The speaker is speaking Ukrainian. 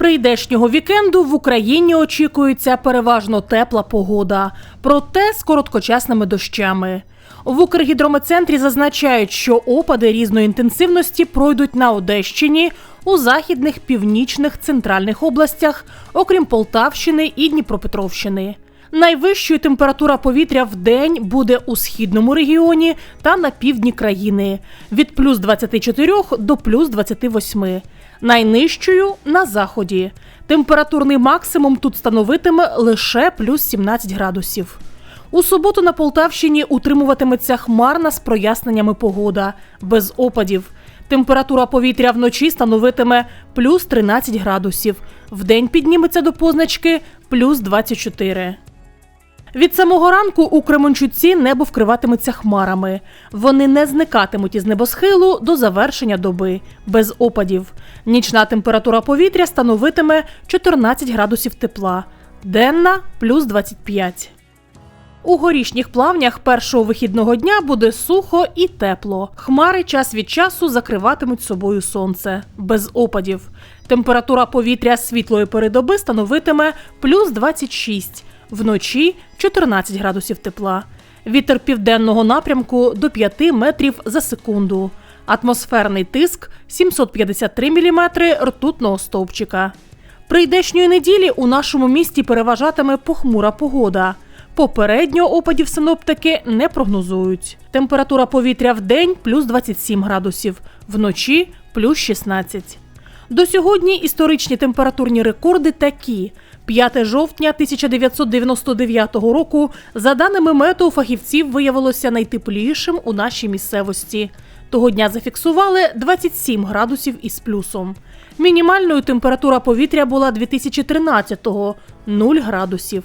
прийдешнього вікенду в Україні очікується переважно тепла погода, проте з короткочасними дощами. В Укргідрометцентрі зазначають, що опади різної інтенсивності пройдуть на Одещині, у західних, північних, центральних областях, окрім Полтавщини і Дніпропетровщини. Найвищою температура повітря в день буде у східному регіоні та на півдні країни від плюс 24 до плюс 28. Найнижчою на заході. Температурний максимум тут становитиме лише плюс 17 градусів. У суботу на Полтавщині утримуватиметься хмарна з проясненнями погода, без опадів. Температура повітря вночі становитиме плюс 13 градусів. Вдень підніметься до позначки плюс 24. Від самого ранку у Кременчуці небо вкриватиметься хмарами. Вони не зникатимуть із небосхилу до завершення доби, без опадів. Нічна температура повітря становитиме 14 градусів тепла, денна плюс 25. У горішніх плавнях першого вихідного дня буде сухо і тепло. Хмари час від часу закриватимуть собою сонце без опадів. Температура повітря світлої передоби становитиме плюс 26, вночі 14 градусів тепла. Вітер південного напрямку до 5 метрів за секунду. Атмосферний тиск 753 мм ртутного стовпчика. Прийдешньої неділі у нашому місті переважатиме похмура погода. Попередньо опадів синоптики не прогнозують. Температура повітря в день плюс 27 градусів, вночі плюс 16. До сьогодні історичні температурні рекорди такі. 5 жовтня 1999 року, за даними метео фахівців, виявилося найтеплішим у нашій місцевості. Того дня зафіксували 27 градусів із плюсом. Мінімальною температура повітря була 2013-го – 0 градусів.